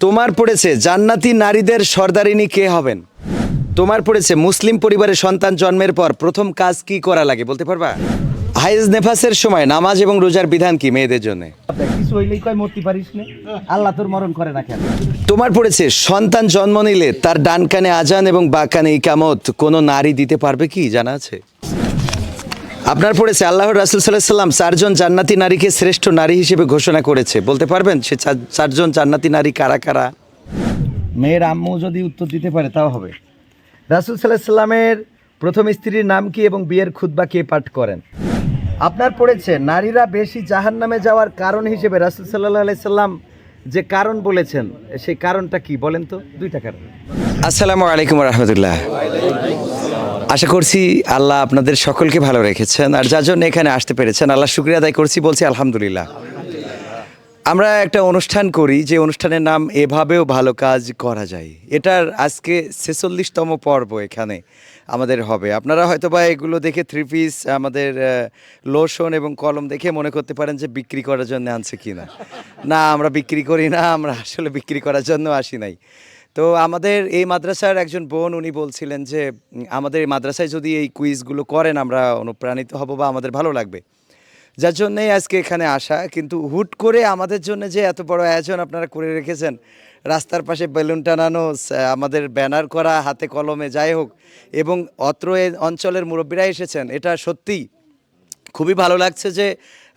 তোমার পড়েছে জান্নাতি নারীদের সর্দারিনী কে হবেন? তোমার পড়েছে মুসলিম পরিবারে সন্তান জন্মের পর প্রথম কাজ কি করা লাগে বলতে পারবা? হাইজ নেফাসের সময় নামাজ এবং রোজার বিধান কি মেয়েদের জন্য? কিছু হইলেই কয় মরতে পারিস না। আল্লাহ তোর মরণ করে না কেন তোমার পড়েছে সন্তান জন্ম নিলে তার ডান কানে আজান এবং বা কানে ইকামত কোনো নারী দিতে পারবে কি জানা আছে? আপনার পড়েছে আল্লাহর রাসুল সাল্লাহ সাল্লাম চারজন জান্নাতি নারীকে শ্রেষ্ঠ নারী হিসেবে ঘোষণা করেছে। বলতে পারবেন? সে চারজন জান্নাতি নারী কারা কারা? মেয়ের আম্মু যদি উত্তর দিতে পারে তাও হবে। রাসুল সাল্লাহ সাল্লামের প্রথম স্ত্রীর নাম কি এবং বিয়ের খুতবা কে পাঠ করেন? আপনার পড়েছে নারীরা বেশি জাহান নামে যাওয়ার কারণ হিসেবে রাসুল সাল্লাহ আলাইসাল্লাম যে কারণ বলেছেন সেই কারণটা কি? বলেন তো দুইটা কারণ। আসসালামু আলাইকুম রহমতুল্লাহ। আশা করছি আল্লাহ আপনাদের সকলকে ভালো রেখেছেন। আর যার জন্য এখানে আসতে পেরেছেন, আল্লাহ শুক্রিয়া আদায় করছি, বলছি আলহামদুলিল্লাহ। আমরা একটা অনুষ্ঠান করি, যে অনুষ্ঠানের নাম এভাবেও ভালো কাজ করা যায়। এটার আজকে ছেচল্লিশতম পর্ব এখানে আমাদের হবে। আপনারা হয়তো বা এগুলো দেখে থ্রি পিস আমাদের লোশন এবং কলম দেখে মনে করতে পারেন যে বিক্রি করার জন্য আনছে কিনা। না, আমরা বিক্রি করি না, আমরা আসলে বিক্রি করার জন্য আসি নাই। তো আমাদের এই মাদ্রাসার একজন বোন উনি বলছিলেন যে আমাদের এই মাদ্রাসায় যদি এই কুইজগুলো করেন, আমরা অনুপ্রাণিত হব বা আমাদের ভালো লাগবে। যার জন্যেই আজকে এখানে আসা। কিন্তু হুট করে আমাদের জন্য যে এত বড় আয়োজন আপনারা করে রেখেছেন, রাস্তার পাশে বেলুন টানানো আমাদের ব্যানার করা, হাতে কলমে যাই হোক, এবং অত্র অঞ্চলের মুরব্বীরা এসেছেন, এটা সত্যিই খুবই ভালো লাগছে যে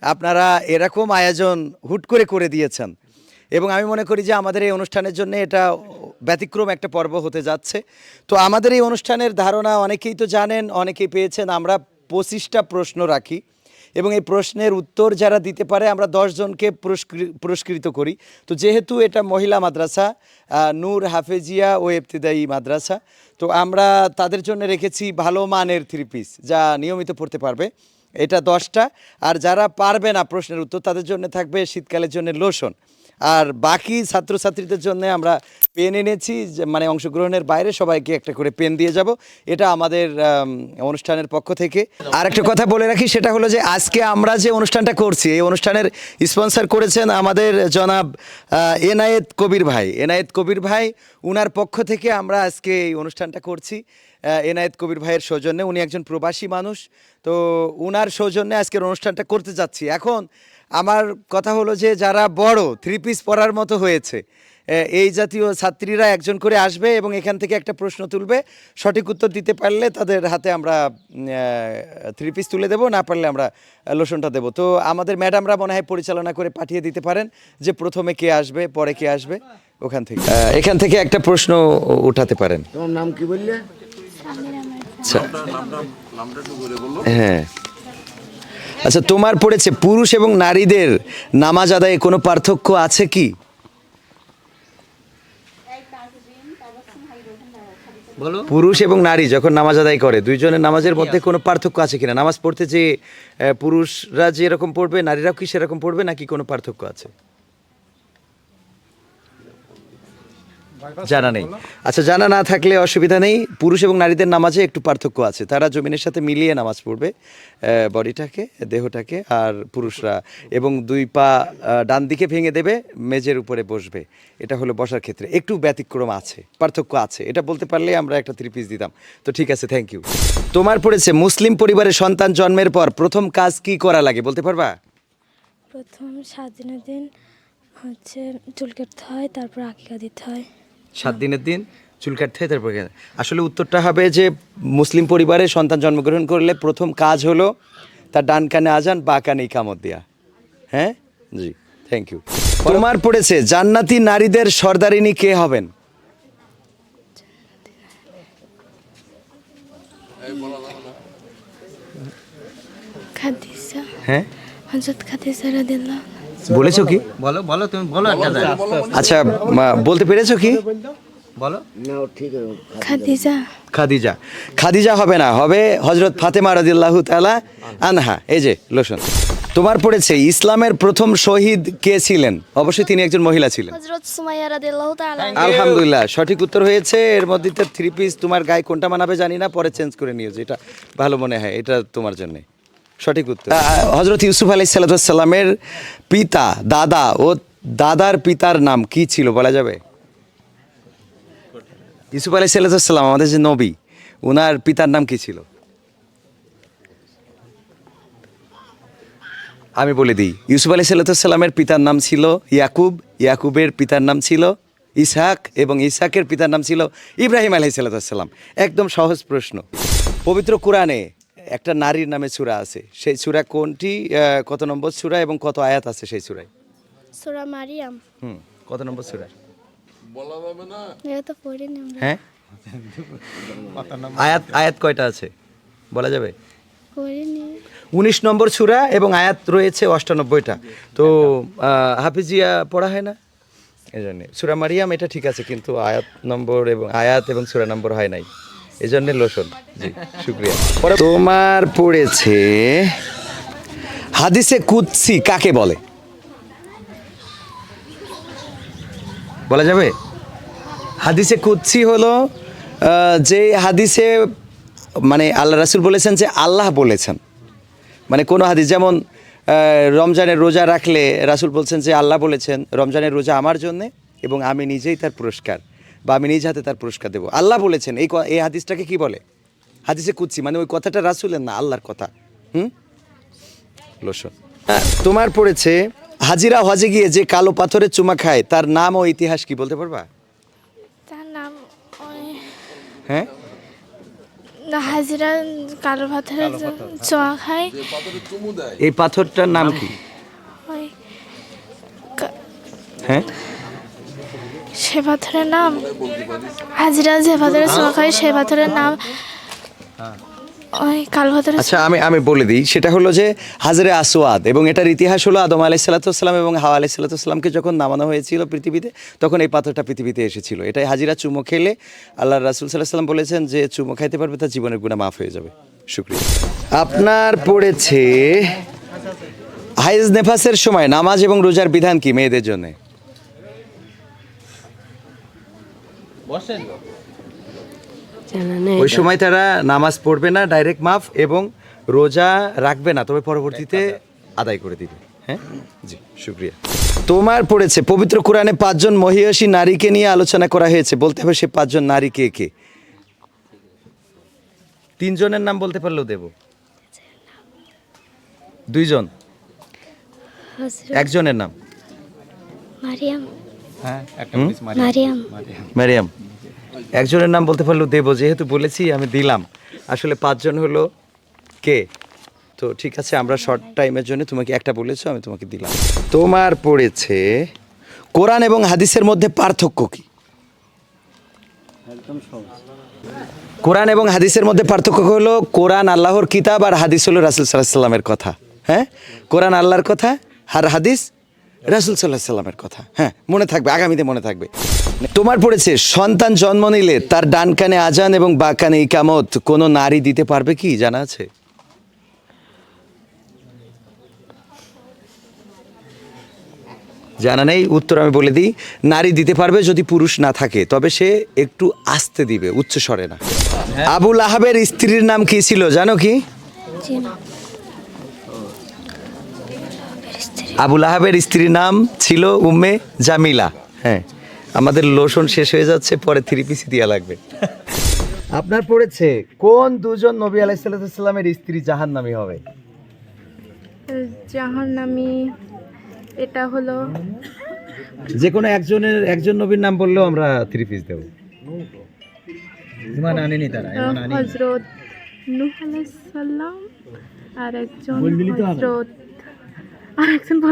আপনারা এরকম আয়োজন হুট করে করে দিয়েছেন। এবং আমি মনে করি যে আমাদের এই অনুষ্ঠানের জন্য এটা ব্যতিক্রম একটা পর্ব হতে যাচ্ছে। তো আমাদের এই অনুষ্ঠানের ধারণা অনেকেই তো জানেন, অনেকেই পেয়েছেন, আমরা পঁচিশটা প্রশ্ন রাখি এবং এই প্রশ্নের উত্তর যারা দিতে পারে, আমরা দশজনকে পুরস্কৃ- পুরস্কৃত করি। তো যেহেতু এটা মহিলা মাদ্রাসা নূর হাফেজিয়া ও ইবতিদায়ী মাদ্রাসা, তো আমরা তাদের জন্য রেখেছি ভালো মানের থ্রি পিস যা নিয়মিত পড়তে পারবে। এটা দশটা। আর যারা পারবে না প্রশ্নের উত্তর, তাদের জন্য থাকবে শীতকালের জন্য লোশন আর বাকি ছাত্রছাত্রীদের জন্য আমরা পেন এনেছি মানে অংশগ্রহণের বাইরে সবাইকে একটা করে পেন দিয়ে যাব। এটা আমাদের অনুষ্ঠানের পক্ষ থেকে। আর একটা কথা বলে রাখি, সেটা হলো যে আজকে আমরা যে অনুষ্ঠানটা করছি, এই অনুষ্ঠানের স্পন্সর করেছেন আমাদের জনাব এনায়েত কবির ভাই। এনায়েত কবির ভাই, উনার পক্ষ থেকে আমরা আজকে এই অনুষ্ঠানটা করছি। এনায়েত কবির ভাইয়ের সৌজন্যে। উনি একজন প্রবাসী মানুষ। তো উনার সৌজন্যে আজকের অনুষ্ঠানটা করতে যাচ্ছি। এখন আমার কথা হলো যে, যারা বড় থ্রি পিস পরার মতো হয়েছে এই জাতীয় ছাত্রীরা একজন করে আসবে এবং এখান থেকে একটা প্রশ্ন তুলবে। সঠিক উত্তর দিতে পারলে তাদের হাতে আমরা থ্রি পিস তুলে দেবো। না পারলে আমরা লোশনটা দেবো। তো আমাদের ম্যাডামরা মনে হয় পরিচালনা করে পাঠিয়ে দিতে পারেন যে, প্রথমে কে আসবে, পরে কে আসবে, ওখান থেকে। এখান থেকে একটা প্রশ্ন উঠাতে পারেন। তোমার নাম কি বললে? হ্যাঁ। আচ্ছা তোমার পড়েছে পুরুষ এবং নারীদের নামাজ আদায়ে কোনো পার্থক্য আছে কি? পুরুষ এবং নারী যখন নামাজ আদায় করে দুইজনের নামাজের মধ্যে কোনো পার্থক্য আছে কিনা? নামাজ পড়তে যে আহ, পুরুষরা যেরকম পড়বে নারীরাও কি সেরকম পড়বে নাকি কোনো পার্থক্য আছে? জানা নেই। আচ্ছা জানা না থাকলে অসুবিধা নেই। পুরুষ এবং নারীদের নামাজে একটু পার্থক্য আছে। তারা জমিনের সাথে মিলিয়ে নামাজ পড়বে বডিটাকে দেহটাকে আর পুরুষরা। এবং দুই পা ডান দিকে ভেঙে দেবে মেজের উপরে বসবে। এটা হলো বসার ক্ষেত্রে। একটু ব্যতিক্রম আছে পার্থক্য আছে। এটা বলতে পারলে আমরা একটা থ্রি পিস দিতাম। তো ঠিক আছে থ্যাংক ইউ তোমার পড়েছে মুসলিম পরিবারে সন্তান জন্মের পর প্রথম কাজ কি করা লাগে? বলতে পারবা? প্রথম সাত দিনের দিন হচ্ছে চুল কাটতে হয় তারপর আকিকা দিতে হয়। সাত দিনের দিন চুল কাটতে হয় তারপর আসলে উত্তরটা হবে যে মুসলিম পরিবারে সন্তান জন্মগ্রহণ করলে প্রথম কাজ হলো তার ডান কানে আজান বা কানে ইকামত দেয়া। হ্যাঁ? জি থ্যাংক ইউ তোমার পড়েছে জান্নাতি নারীদের সর্দারিনী কে হবেন? হ্যাঁ? হজরত খাদিজা রাদিল্লাহ বলেছ কি? বলো বলো তুমি বলো একটা। আচ্ছা বলতে পেরেছ কি? বলো। না ঠিক আছে খাদিজা। খাদিজা। খাদিজা হবে না হবে হজরত ফাতেমা রাদিল্লাহু তাআলা আনহা। এই যে লোশন। তোমার পড়েছে ইসলামের প্রথম শহীদ কে ছিলেন? অবশ্যই তিনি একজন মহিলা ছিলেন। হজরত সুমাইয়া রাদিল্লাহ তাআলা। আলহামদুলিল্লাহ সঠিক উত্তর হয়েছে। এর মধ্যে থ্রি পিস তোমার গায়ে কোনটা মানাবে জানি না পরে চেঞ্জ করে নিও যেটা ভালো মনে হয় এটা তোমার জন্য। সঠিক উত্তর। হজরত ইউসুফ আলাই সাল্লামের পিতা, দাদা ও দাদার পিতার নাম কি ছিল বলা যাবে? ইউসুফ আলাই সাল্লাম আমাদের যে নবী ওনার পিতার নাম কি ছিল? আমি বলে দিই, ইউসুফ আলাই সাল্লামের পিতার নাম ছিল ইয়াকুব, ইয়াকুবের পিতার নাম ছিল ইসাক এবং ইসহাকের পিতার নাম ছিল ইব্রাহিম আলাই সাল্লাম একদম সহজ প্রশ্ন। পবিত্র কোরআনে একটা নারীর নামে চূড়া আছে। সেই চূড়া কোনটি? কত নম্বর চূড়া এবং কত আয়াত আছে সেই চূড়ায় সোরা মারিয়াম। হুম কত নম্বর চূড়া এটা তো পড়িনি আমরা। হ্যাঁ? আয়াত আয়াত কয়টা আছে? বলা যাবে? পড়িনি উনিশ নম্বর সুরা এবং আয়াত রয়েছে অষ্টানব্বইটা। তো হাফিজিয়া পড়া হয় না? এই জন্যে সুরা মারিয়াম এটা ঠিক আছে কিন্তু আয়াত নম্বর এবং আয়াত এবং সুরা নম্বর হয় নাই। এই জন্যে লোশন। জি, শুক্রিয়া। তোমার পড়েছে হাদিসে কুৎসি কাকে বলে? বলা যাবে? হাদিসে কুৎসি হলো যে হাদিসে মানে আল্লাহ রাসুল বলেছেন যে আল্লাহ বলেছেন। মানে কোনো হাদিস, যেমন রমজানের রোজা রাখলে রাসুল বলছেন যে আল্লাহ বলেছেন, রমজানের রোজা আমার জন্যে এবং আমি নিজেই তার পুরস্কার। বা আমি নিজ হাতে তার পুরস্কার দেবো। আল্লাহ বলেছেন এই ক- এই হাদিসটাকে কি বলে? হাদিসে কুচ্ছি মানে ওই কথাটা রাসুলের না আল্লাহর কথা। হুম? লোসন তোমার পড়েছে হাজিরা হজে গিয়ে যে কালো পাথরের চুমা খায় তার নাম ও ইতিহাস কি বলতে পারবা? তার নাম হ্যাঁ? হাজিরা কালো পাথরের চোয়া খায়। এই পাথরটার নাম কি হ্যাঁ? সে পাথরের নাম? হাজিরা যে পাথরের চোয়া সে পাথরের নাম? আচ্ছা আমি আমি বলে দিই। সেটা হলো যে হাজরে আসওয়াদ এবং এটার ইতিহাস হলো আদম আলাই সাল্লাতাম এবং হাওয়া আলাই সাল্লাতামকে যখন নামানো হয়েছিল পৃথিবীতে, তখন এই পাথরটা পৃথিবীতে এসেছিল। এটাই হাজিরা চুমো খেলে আল্লাহ রাসুল সাল্লাহ সাল্লাম বলেছেন যে, চুমো খাইতে পারবে তার জীবনের গুণা মাফ হয়ে যাবে। শুক্রিয়া। আপনার পড়েছে হাইজ নেফাসের সময় নামাজ এবং রোজার বিধান কি মেয়েদের জন্য? ওই সময় তারা নামাজ পড়বে না ডাইরেক্ট মাফ এবং রোজা রাখবে না তবে পরবর্তীতে আদায় করে দিবে। হ্যাঁ? জি শুক্রিয়া। তোমার পড়েছে পবিত্র কোরআনে পাঁচজন মহিয়সী নারীকে নিয়ে আলোচনা করা হয়েছে বলতে হবে সে পাঁচজন নারী কে কে? তিনজনের নাম বলতে পারলেও দেব। দুইজন? একজনের নাম? মারিয়াম। হুম? মারিয়াম। ম্যারিয়াম একজনের নাম বলতে পারলেও দেবো যেহেতু বলেছি আমি দিলাম। আসলে পাঁচজন হলো কে? তো ঠিক আছে আমরা শর্ট টাইমের জন্য তোমাকে একটা বলেছ আমি তোমাকে দিলাম। তোমার পড়েছে কোরআন এবং হাদিসের মধ্যে পার্থক্য কি? কোরআন এবং হাদিসের মধ্যে পার্থক্য হলো কোরআন আল্লাহর কিতাব আর হাদিস হলো রাসুল সাল্লাহ সাল্লামের কথা। হ্যাঁ? কোরআন আল্লাহর কথা আর হাদিস রাসুল সাল্লাহ সাল্লামের কথা। হ্যাঁ মনে থাকবে আগামীতে মনে থাকবে। তোমার পড়েছে সন্তান জন্ম নিলে তার ডান কানে আজান এবং বা কানে ইকামত কোনো নারী দিতে পারবে কি? জানা আছে? জানা নেই উত্তর আমি বলে দিই। নারী দিতে পারবে যদি পুরুষ না থাকে তবে সে একটু আস্তে দিবে উচ্চ স্বরে না আবুল আহাবের স্ত্রীর নাম কি ছিল জানো কি জি না আবুল আহাবের স্ত্রীর নাম ছিল উম্মে জামিলা। হ্যাঁ আমাদের লোশন শেষ হয়ে যাচ্ছে পরে থ্রি পিসি দেওয়া লাগবে। আপনার পড়েছে কোন দুজন নবী আলাইসাল্লামের স্ত্রী জাহান্নামী হবে? জাহান্নামি এটা হলো যে কোনো একজনের একজন নবীর নাম বললেও আমরা থ্রি পিস দেবো। ইমান আনেনি তারা হজরত নূহ আলাইহিস সালাম আর একজন বল-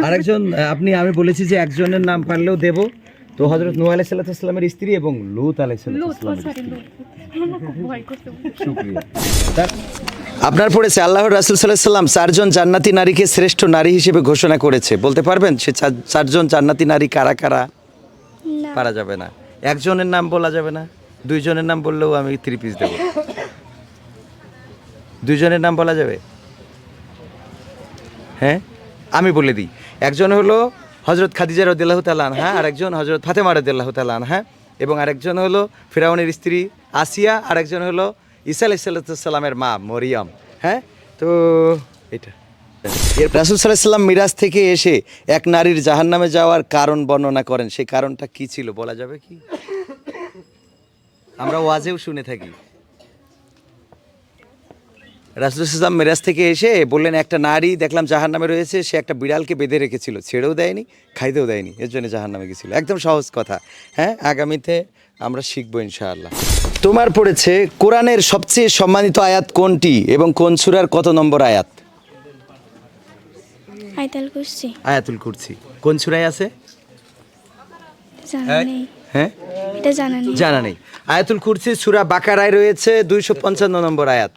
আরেকজন আপনি আমি বলেছি যে একজনের নাম পারলেও দেব। তো হজরত নূহ আলাইসাল্লামের স্ত্রী এবং লুত তার আপনার পড়েছে আল্লাহ রাসুল সাল্লাহ সাল্লাম চারজন জান্নাতি নারীকে শ্রেষ্ঠ নারী হিসেবে ঘোষণা করেছে। বলতে পারবেন সে চারজন জান্নাতি নারী কারা কারা? পারা যাবে না। একজনের নাম বলা যাবে না দুইজনের নাম বললেও আমি থ্রি পিস দেবো। দুইজনের নাম বলা যাবে? হ্যাঁ? আমি বলে দিই। একজন হলো হজরত খাদিজা রদিল্লাহ তালান হ্যাঁ আর একজন হজরত ফাতেমা রদিল্লাহ তালান হ্যাঁ এবং আরেকজন হলো ফেরাউনের স্ত্রী আসিয়া আর একজন হলো ঈসা আলাইসাল্লামের মা মরিয়ম হ্যাঁ? তো এটা। রাসুল সাল্লাম মিরাজ থেকে এসে এক নারীর জাহান্নামে যাওয়ার কারণ বর্ণনা করেন। সেই কারণটা কি ছিল বলা যাবে কি? আমরা ওয়াজেও শুনে থাকি। রাসুল ইসলাম মেরাজ থেকে এসে বললেন একটা নারী দেখলাম জাহান নামে রয়েছে সে একটা বিড়ালকে বেঁধে রেখেছিল। ছেড়েও দেয়নি খাইতেও দেয়নি। এর জন্য জাহান নামে গেছিল। একদম সহজ কথা। হ্যাঁ আগামীতে আমরা শিখব ইনশাআল্লাহ। তোমার পড়েছে কোরআনের সবচেয়ে সম্মানিত আয়াত কোনটি এবং কোন সুরার কত নম্বর আয়াত? আইতাল করছি আয়াতুল কুরসি। কোন সুরায় আছে? হ্যাঁ? এটা জানা নেই। জানা নেই। আয়াতুল কুরসি সুরা বাকারায় রয়েছে দুইশো পঞ্চান্ন নম্বর আয়াত।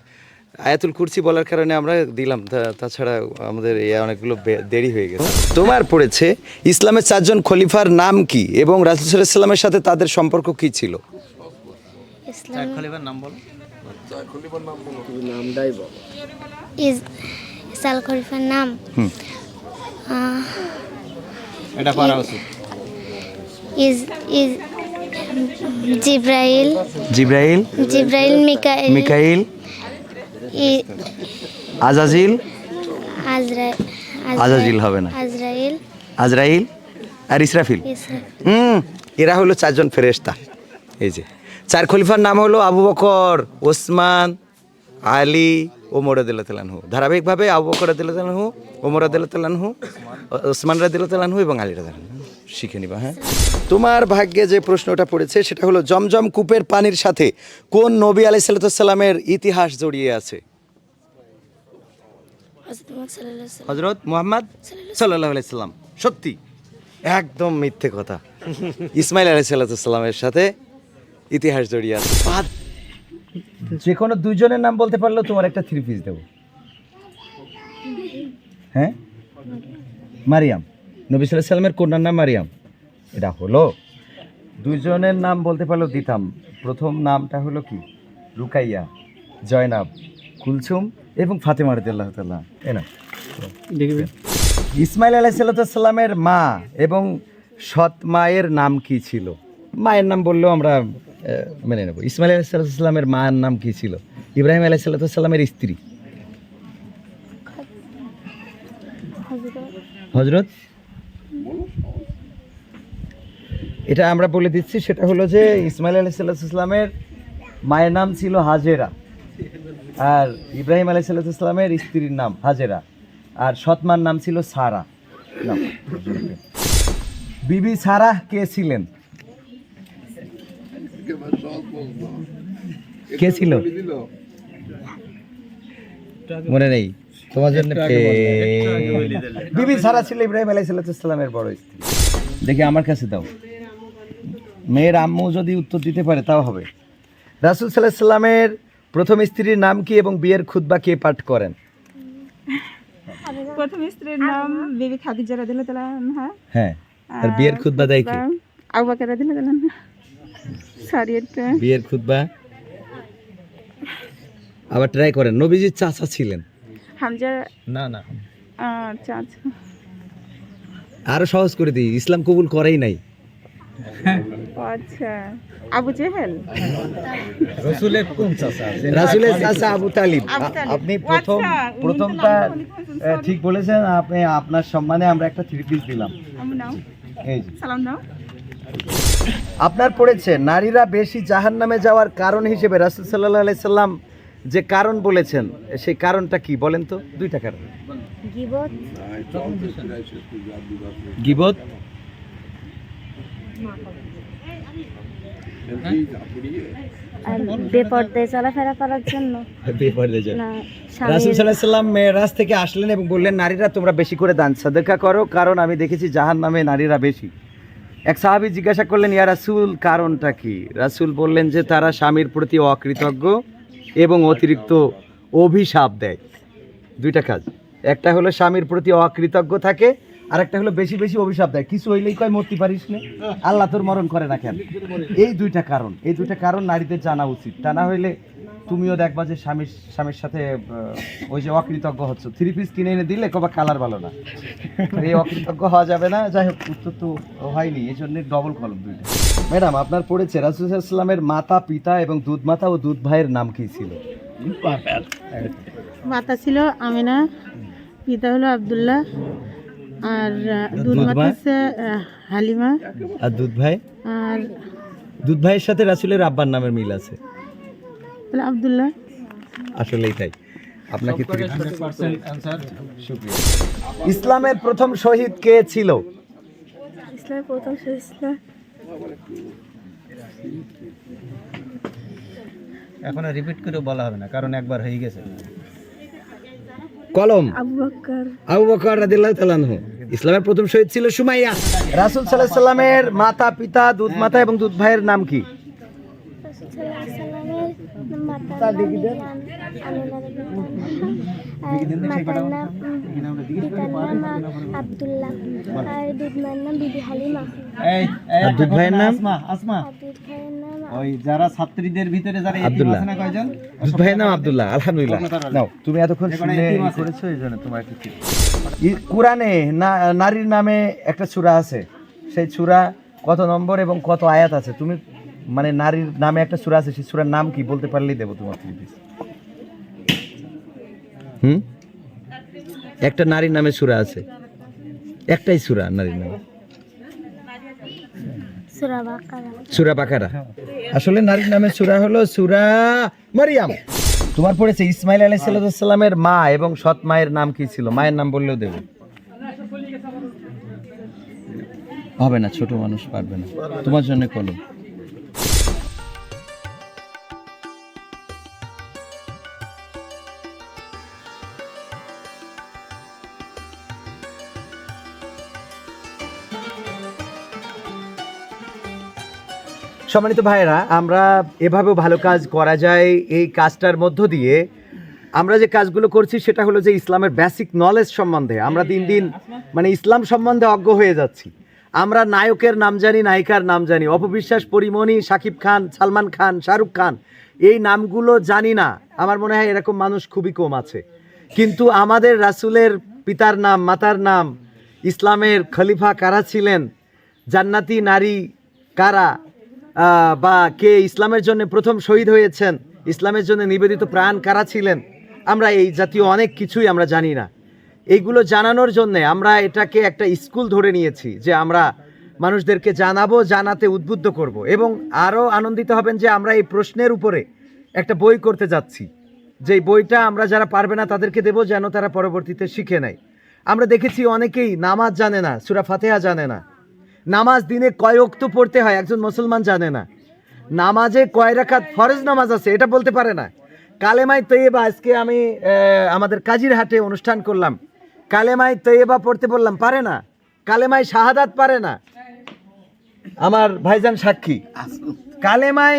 আয়াতুল কুরসি বলার কারণে আমরা দিলাম। তা- তাছাড়া আমাদের এই অনেকগুলো দেরি হয়ে গেছে। তোমার পড়েছে ইসলামের চারজন খলিফার নাম কি এবং রাসুসাল্লামের সাথে তাদের সম্পর্ক কি ছিল? নামটাই বলো। ইসাল নাম? এটা পারা উচিত। Is is Jibril. Jibril? Jibril Mikail. Mikail. Azazil? Azazil হবে না। আজরাইল। আজরাইল আর ইসরাফিল? হুম এরা হলো চারজন ফেরেশতা। এই যে চার খলিফার নাম হলো আবু বকর ওসমান আলী ওমর আদিল্লাহু ধারাবাহিকভাবে আবু বকর আদিল্লাহু ওমর আদিল্লাহু ওসমান রাদিল্লাহু এবং আলী রাদিল্লাহু শিখে নিবা হ্যাঁ? তোমার ভাগ্যে যে প্রশ্নটা পড়েছে সেটা হলো জমজম কূপের পানির সাথে কোন নবী আলাইসাল্লামের ইতিহাস জড়িয়ে আছে। হজরত মোহাম্মদ সাল্লাহ আলাইসাল্লাম সত্যি? একদম মিথ্যে কথা। ইসমাইল আলাইসাল্লামের সাথে ইতিহাস জড়িয়ে আছে। যে কোনো দুইজনের নাম বলতে পারলেও তোমার একটা থ্রি পিস দেবো। হ্যাঁ? মারিয়াম। নবী সাল্লাহ সাল্লামের কন্যার নাম মারিয়াম। এটা হলো দুইজনের নাম বলতে পারলেও দিতাম প্রথম নামটা হলো কি? রুকাইয়া জয়নাব কুলসুম এবং ফাতেমা রদিয়াল্লাহ তাল্লাহ এ না ইসমাইল আলাইসাল্লামের মা এবং সৎ মায়ের নাম কি ছিল? মায়ের নাম বললেও আমরা মেনে নেব। ইসমাইল আলাইসাল্লামের মায়ের নাম কি ছিল? ইব্রাহিম আলাইসাল্লামের স্ত্রী। হজরত এটা আমরা বলে দিচ্ছি সেটা হলো যে ইসমাইল আলাইসাল্লামের মায়ের নাম ছিল হাজেরা। আর ইব্রাহিম আলাইসাল্লামের স্ত্রীর নাম হাজেরা। আর সৎমার নাম ছিল সারা। বিবি সারা কে ছিলেন? কে ছিল? মনে নেই। তোমার জন্য বিবি সারা ছিল ইব্রাহিম আলাইসাল্লামের বড় স্ত্রী। দেখি আমার কাছে দাও। মেয়ের আম্মু যদি উত্তর দিতে পারে তাও হবে। রাসুল সাল্লাহ সাল্লামের প্রথম স্ত্রীর নাম কি এবং বিয়ের খুতবা কে পাঠ করেন? প্রথম স্ত্রীর নাম বিবি খাদিজা রাদিয়াল্লাহু আনহা। হ্যাঁ আর বিয়ের খুতবা দেয় কি? আবু বকর রাদিয়াল্লাহু তাআলা আনহা। সরি এটা বিয়ের খুতবা? আবার ট্রাই করেন। নবীজির চাচা ছিলেন। হামজা? না না। আরও সহজ করে দিই ইসলাম কবুল করেই নাই। আচ্ছা। আবু জেহেল? রাসুলের চাচা? আবু তালিব। আবু তালিব। আপনি প্রথম আচ্ছা, প্রথমটা ঠিক বলেছেন আপনি আপনার সম্মানে আমরা একটা থ্রি পিস দিলাম। এই সালাম নাও আপনার পড়েছে নারীরা বেশি জাহান নামে যাওয়ার কারণ হিসেবে রাসুল সাল্লাহ আলাইসাল্লাম যে কারণ বলেছেন সেই কারণটা কি বলেন তো? দুইটা কারণ গিবত? বেপর্দায় চলাফেরা করার জন্য। না রাসুল সাল্লাহ সাল্লাম মেয়েরাজ থেকে আসলেন এবং বললেন নারীরা তোমরা বেশি করে দান সাদেকা করো কারণ আমি দেখেছি জাহান নামে নারীরা বেশি। এক সাহাবি জিজ্ঞাসা করলেন ইয়া রাসুল কারণটা কি? রাসুল বললেন যে তারা স্বামীর প্রতি অকৃতজ্ঞ এবং অতিরিক্ত অভিশাপ দেয়। দুইটা কাজ। একটা হলো স্বামীর প্রতি অকৃতজ্ঞ থাকে আর একটা হলো বেশি বেশি অভিশাপ দেয়। কিছু হইলেই কয়, মরতে পারিস না। আল্লাহ তোর মরণ করে না কেন? এই দুইটা কারণ, এই দুইটা কারণ নারীদের জানা উচিত। তা না হইলে তুমিও দেখবা যে স্বামীর স্বামীর সাথে ওই যে অকৃতজ্ঞ হচ্ছ। থ্রি পিস কিনে এনে দিলে কবা কালার ভালো না। এই অকৃতজ্ঞ হওয়া যাবে না। যাই হোক, উত্তর তো হয়নি। এই জন্য ডবল কলম দুইটা। ম্যাডাম, আপনার পড়েছে রাসুলামের মাতা, পিতা এবং দুধ মাতা ও দুধ ভাইয়ের নাম কি ছিল? মাতা ছিল আমিনা, পিতা হলো আব্দুল্লাহ আর দুধ দুধ মাতা মা? হচ্ছে হালিমা। আর দুধ ভাই? আর দুধ ভাইয়ের সাথে রাসুলের আব্বার নামের মিল আছে। তাহলে আবদুল্লাহ। আসলেই তাই। আপনাকে ইসলামের প্রথম শহীদ কে ছিল? ইসলামের প্রথম শেষটা এখন রিপিট করে বলা হবে না কারণ একবার হয়ে গেছে। কলম। আবু বকর। আবু বকর রাদিয়াল্লাহু তাআলা আনহু। ইসলামের প্রথম শহীদ ছিল সুমাইয়া। রাসূল সাল্লাল্লাহু আলাইহি সাল্লামের মাতা পিতা দুধ মাতা এবং দুধ ভাইয়ের নাম কি? আবদুল্লাহ আর দুধমার নাম বিবি হালিমা আর দুধ ভাইয়ের নাম আসমা আসমা দুধ ভাইয়ের নাম ওই যারা ছাত্রীদের ভিতরে যারা আব্দুল্লাহ। কয়জন? দুধ ভাইয়ের নাম আব্দুল্লাহ আলহামদুলিল্লাহ নাও তুমি এতক্ষণ শুনে এতিম ই আছে। করেছ এই জন্য তোমার একটু কোরআনে নারীর নামে একটা সূরা আছে। সেই সূরা কত নম্বর এবং কত আয়াত আছে? তুমি মানে নারীর নামে একটা সূরা আছে সেই সূরার নাম কি? বলতে পারলেই দেবো তোমার প্লিজ হুম? একটা নারীর নামে সূরা আছে। একটাই সূরা নারীর নামে। সুরা বাকারা। আসলে নারীর নামে সুরা হলো সুরা মারিয়াম। তোমার পড়েছে ইসমাইল আলাইহিস সালামের মা এবং সৎ মায়ের নাম কি ছিল? মায়ের নাম বললেও দেবে। হবে না ছোট মানুষ পারবে না। তোমার জন্য কলম। সম্মানিত ভাইয়েরা, আমরা এভাবেও ভালো কাজ করা যায় এই কাজটার মধ্য দিয়ে। আমরা যে কাজগুলো করছি, সেটা হলো যে ইসলামের বেসিক নলেজ সম্বন্ধে। আমরা দিন দিন মানে ইসলাম সম্বন্ধে অজ্ঞ হয়ে যাচ্ছি। আমরা নায়কের নাম জানি, নায়িকার নাম জানি। অপবিশ্বাস, পরিমণি শাকিব খান, সালমান খান, শাহরুখ খান, এই নামগুলো জানি না। আমার মনে হয় এরকম মানুষ খুবই কম আছে। কিন্তু আমাদের রাসূলের পিতার নাম, মাতার নাম, ইসলামের খলিফা কারা ছিলেন? জান্নাতি নারী কারা? বা কে ইসলামের জন্য প্রথম শহীদ হয়েছেন, ইসলামের জন্য নিবেদিত প্রাণ কারা ছিলেন, আমরা এই জাতীয় অনেক কিছুই আমরা জানি না। এইগুলো জানানোর জন্যে আমরা এটাকে একটা স্কুল ধরে নিয়েছি যে আমরা মানুষদেরকে জানাব, জানাতে উদ্বুদ্ধ করব এবং আরও আনন্দিত হবেন যে আমরা এই প্রশ্নের উপরে একটা বই করতে যাচ্ছি। যে বইটা আমরা যারা পারবে না তাদেরকে দেবো যেন তারা পরবর্তীতে শিখে নেয়। আমরা দেখেছি অনেকেই নামাজ জানে না, সুরা ফাতেহা জানে না নামাজ দিনে কয় অক্ত পড়তে হয়? একজন মুসলমান জানে না। নামাজে কয় রাকাত ফরজ নামাজ আছে, এটা বলতে পারে না। কালেমাই তৈবা আজকে আমি আমাদের কাজির হাটে অনুষ্ঠান করলাম। কালেমাই তৈবা পড়তে বললাম, পারে না। কালেমাই শাহাদাত পারে না। আমার ভাইজান সাক্ষী। কালেমাই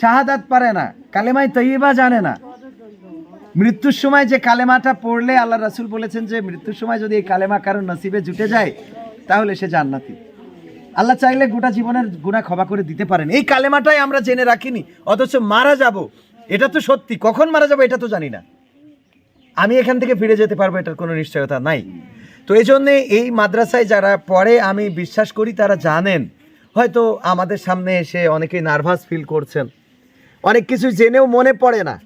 শাহাদাত পারে না কালেমাই তৈবা জানে না। মৃত্যুর সময় যে কালেমাটা পড়লে আল্লাহ রাসূল বলেছেন যে, মৃত্যুর সময় যদি এই কালেমা কারণ নসিবে জুটে যায়, তাহলে সে জান্নাতি। আল্লাহ চাইলে গোটা জীবনের গুণা ক্ষমা করে দিতে পারেন। এই কালেমাটাই আমরা জেনে রাখিনি, অথচ মারা যাব। এটা তো সত্যি। কখন মারা যাব এটা তো জানি না। আমি এখান থেকে ফিরে যেতে পারব, এটার কোনো নিশ্চয়তা নাই। তো এই জন্যে এই মাদ্রাসায় যারা পড়ে, আমি বিশ্বাস করি তারা জানেন। হয়তো আমাদের সামনে এসে অনেকেই নার্ভাস ফিল করছেন। অনেক কিছু জেনেও মনে পড়ে না।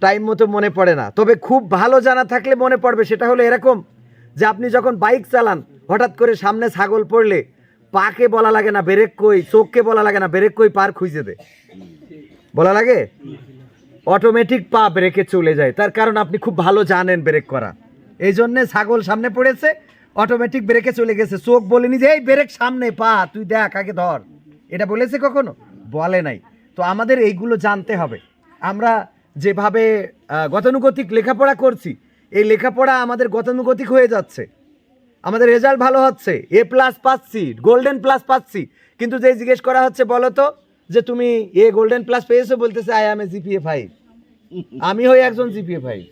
টাইম মতো মনে পড়ে না। তবে খুব ভালো জানা থাকলে মনে পড়বে, সেটা হলো এরকম যে আপনি যখন বাইক চালান, হঠাৎ করে সামনে ছাগল পড়লে পাকে বলা লাগে না, ব্রেক কই, চোখকে বলা লাগে না, ব্রেক কই পার খুঁজে দে। বলা লাগে? অটোমেটিক পা ব্রেকে চলে যায়। তার কারণ আপনি খুব ভালো জানেন ব্রেক করা। এই জন্যে ছাগল সামনে পড়েছে অটোমেটিক ব্রেকে চলে গেছে। চোখ বলেনি যে, এই ব্রেক সামনে, পা, তুই দেখ, আগে ধর। এটা বলেছে কখনো? বলে নাই। তো আমাদের এইগুলো জানতে হবে। আমরা যেভাবে গতানুগতিক লেখাপড়া করছি, এই লেখাপড়া আমাদের গতানুগতিক হয়ে যাচ্ছে। আমাদের রেজাল্ট ভালো হচ্ছে এ প্লাস পাচ্ছি গোল্ডেন প্লাস পাচ্ছি। কিন্তু যে জিজ্ঞেস করা হচ্ছে, বলো তো, যে তুমি এ গোল্ডেন প্লাস পেয়েছ বলতেছে I am a GPA five আমি হই একজন জিপিএ ফাইভ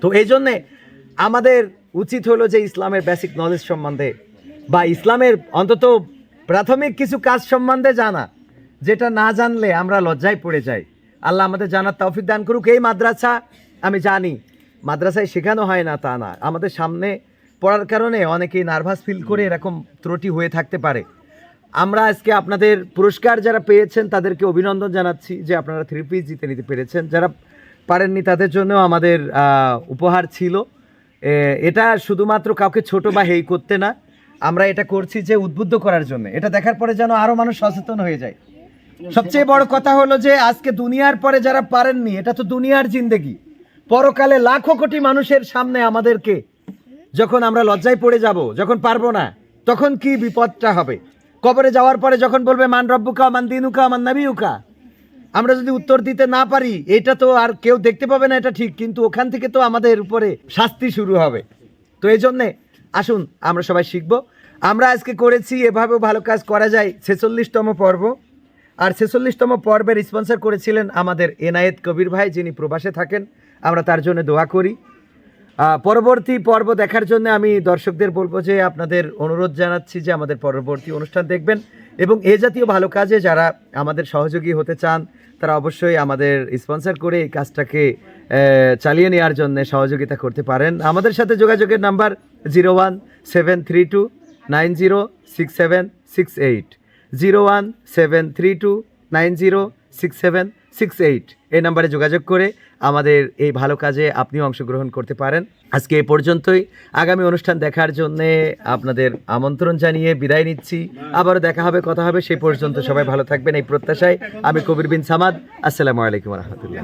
তো এই জন্যে আমাদের উচিত হলো যে ইসলামের বেসিক নলেজ সম্বন্ধে, বা ইসলামের অন্তত প্রাথমিক কিছু কাজ সম্বন্ধে জানা, যেটা না জানলে আমরা লজ্জায় পড়ে যাই। আল্লাহ আমাদের জানার তৌফিক দান করুক। এই মাদ্রাসা আমি জানি, মাদ্রাসায় শেখানো হয় না তা না, আমাদের সামনে পড়ার কারণে অনেকেই নার্ভাস ফিল করে এরকম ত্রুটি হয়ে থাকতে পারে। আমরা আজকে আপনাদের পুরস্কার যারা পেয়েছেন তাদেরকে অভিনন্দন জানাচ্ছি যে আপনারা থ্রি পিস জিতে নিতে পেরেছেন। যারা পারেননি তাদের জন্য আমাদের উপহার ছিল। এটা শুধুমাত্র কাউকে ছোট বা হেই করতে না আমরা এটা করছি যে উদ্বুদ্ধ করার জন্য। এটা দেখার পরে যেন আরও মানুষ সচেতন হয়ে যায়। সবচেয়ে বড় কথা হলো যে আজকে দুনিয়ার পরে যারা পারেননি এটা তো দুনিয়ার জিন্দেগি। পরকালে লাখো কোটি মানুষের সামনে আমাদেরকে যখন আমরা লজ্জায় পড়ে যাব, যখন পারব না, তখন কি বিপদটা হবে? কবরে যাওয়ার পরে যখন বলবে, মান রব্বুকা, মান দিনুকা, মান নাবিউকা আমরা যদি উত্তর দিতে না পারি, এটা তো আর কেউ দেখতে পাবে না এটা ঠিক, কিন্তু ওখান থেকে তো আমাদের উপরে শাস্তি শুরু হবে। তো এই জন্যে, আসুন, আমরা সবাই শিখব। আমরা আজকে করেছি, এভাবেও ভালো কাজ করা যায়। ছেচল্লিশতম পর্ব। আর ছেচল্লিশতম পর্বের স্পন্সর করেছিলেন আমাদের এনায়েত কবির ভাই, যিনি প্রবাসে থাকেন। আমরা তার জন্য দোয়া করি। পরবর্তী পর্ব দেখার জন্য আমি দর্শকদের বলব যে আপনাদের অনুরোধ জানাচ্ছি যে আমাদের পরবর্তী অনুষ্ঠান দেখবেন এবং এ জাতীয় ভালো কাজে যারা আমাদের সহযোগী হতে চান, তারা অবশ্যই আমাদের স্পন্সর করে এই কাজটাকে চালিয়ে নেওয়ার জন্য সহযোগিতা করতে পারেন। আমাদের সাথে যোগাযোগের number zero one seven three two nine zero six seven six eight. Zero one seven three two nine zero six seven six eight এই নাম্বারে যোগাযোগ করে আমাদের এই ভালো কাজে আপনিও অংশগ্রহণ করতে পারেন। আজকে এ পর্যন্তই। আগামী অনুষ্ঠান দেখার জন্যে আপনাদের আমন্ত্রণ জানিয়ে বিদায় নিচ্ছি। আবারও দেখা হবে, কথা হবে, সেই পর্যন্ত সবাই ভালো থাকবেন। এই প্রত্যাশায় আমি কবির বিন সামাদ। আসসালামু আলাইকুম রহমতুল্লাহ।